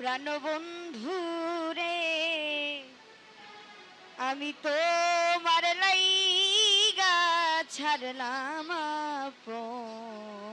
প্রাণবন্ধু রে আমি তো তোমার লাইগা ছাড়লাম আপন।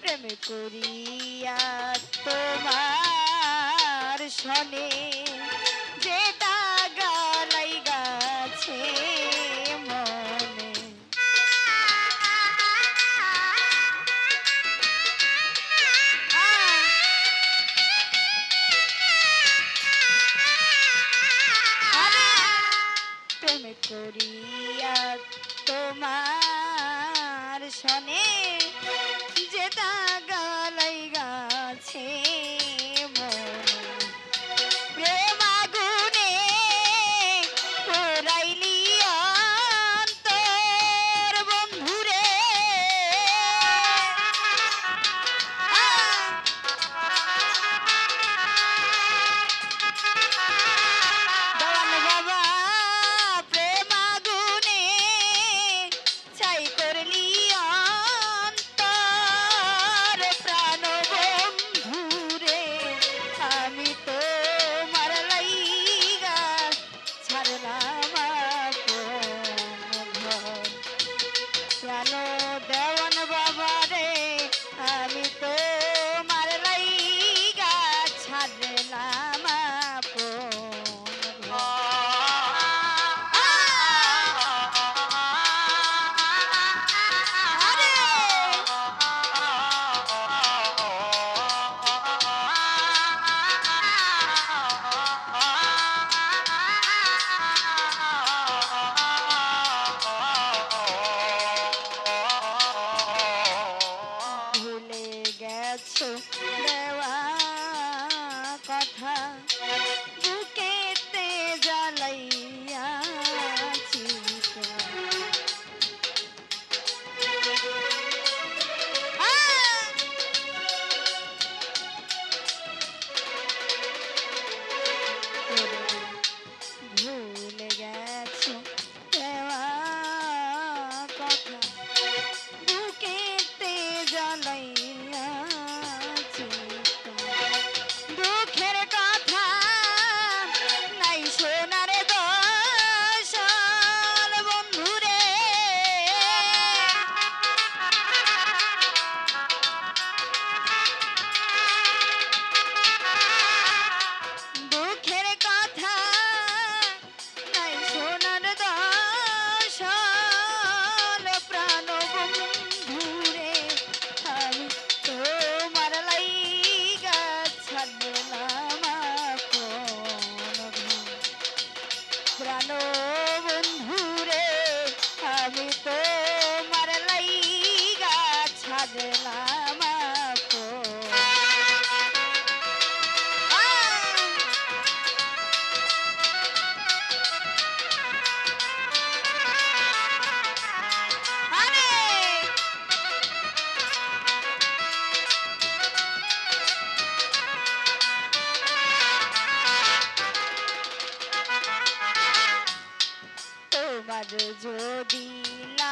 প্রেম করিয়া তোমার শনে যেটা গালাই গাছে মনে। প্রেম করিয়া তোমার শনে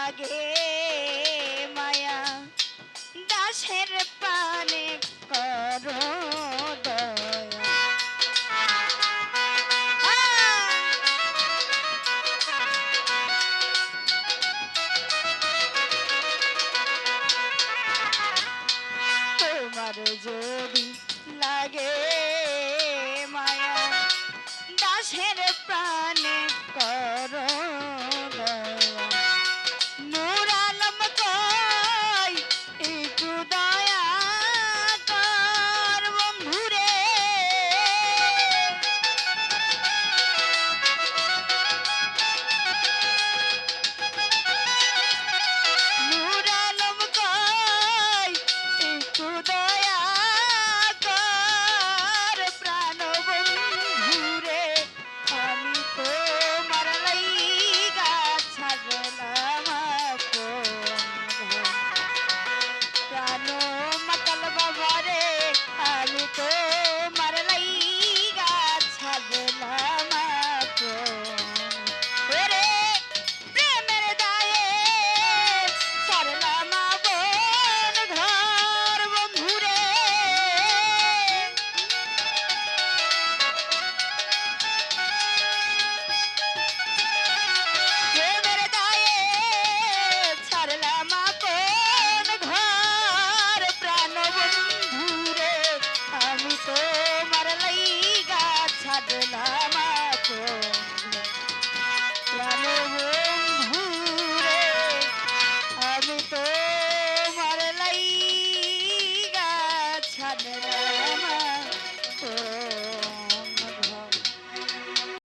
লাগে মায়া। দাসের পানে করো তোমার যদি লাগে মায়া দাসের প্রাণে কর